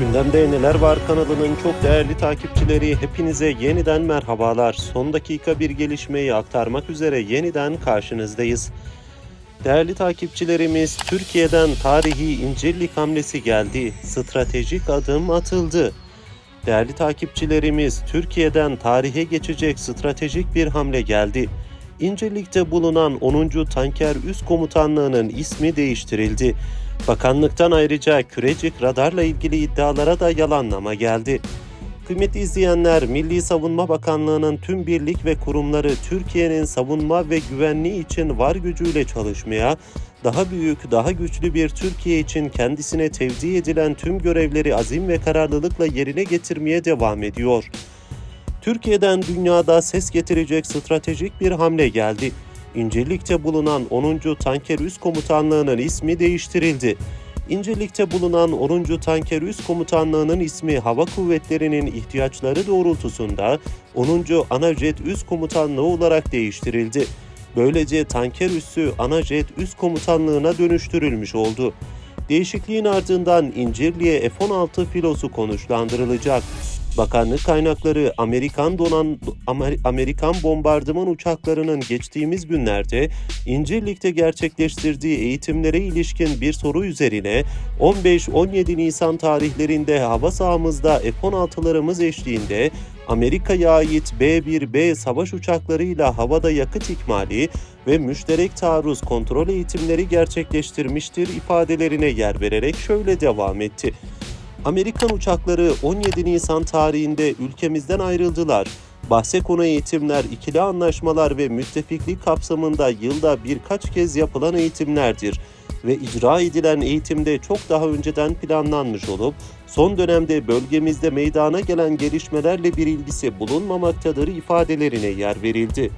Gündemde Neler Var kanalının çok değerli takipçileri hepinize yeniden merhabalar. Son dakika bir gelişmeyi aktarmak üzere yeniden karşınızdayız. Değerli takipçilerimiz Türkiye'den tarihi incirlik hamlesi geldi. Stratejik adım atıldı. Değerli takipçilerimiz Türkiye'den tarihe geçecek stratejik bir hamle geldi. İncirlik'te bulunan 10. Tanker Üst Komutanlığı'nın ismi değiştirildi. Bakanlıktan ayrıca Kürecik radarla ilgili iddialara da yalanlama geldi. Kıymetli izleyenler, Milli Savunma Bakanlığı'nın tüm birlik ve kurumları Türkiye'nin savunma ve güvenliği için var gücüyle çalışmaya, daha büyük, daha güçlü bir Türkiye için kendisine tevdi edilen tüm görevleri azim ve kararlılıkla yerine getirmeye devam ediyor. Türkiye'den dünyada ses getirecek stratejik bir hamle geldi. İncirlik'te bulunan 10. Tanker Üst Komutanlığı'nın ismi değiştirildi. İncirlik'te bulunan 10. Tanker Üst Komutanlığı'nın ismi Hava Kuvvetleri'nin ihtiyaçları doğrultusunda 10. Anajet Üst Komutanlığı olarak değiştirildi. Böylece tanker üssü Anajet Üst Komutanlığı'na dönüştürülmüş oldu. Değişikliğin ardından İncirli'ye F-16 filosu konuşlandırılacak. Bakanlık kaynakları Amerikan donan Amer- Amerikan bombardıman uçaklarının geçtiğimiz günlerde İncirlik'te gerçekleştirdiği eğitimlere ilişkin bir soru üzerine 15-17 Nisan tarihlerinde hava sahamızda F-16'larımız eşliğinde Amerika'ya ait B-1B savaş uçaklarıyla havada yakıt ikmali ve müşterek taarruz kontrol eğitimleri gerçekleştirmiştir ifadelerine yer vererek şöyle devam etti. Amerikan uçakları 17 Nisan tarihinde ülkemizden ayrıldılar. Bahse konu eğitimler, ikili anlaşmalar ve müttefiklik kapsamında yılda birkaç kez yapılan eğitimlerdir ve icra edilen eğitimde çok daha önceden planlanmış olup son dönemde bölgemizde meydana gelen gelişmelerle bir ilgisi bulunmamaktadır ifadelerine yer verildi.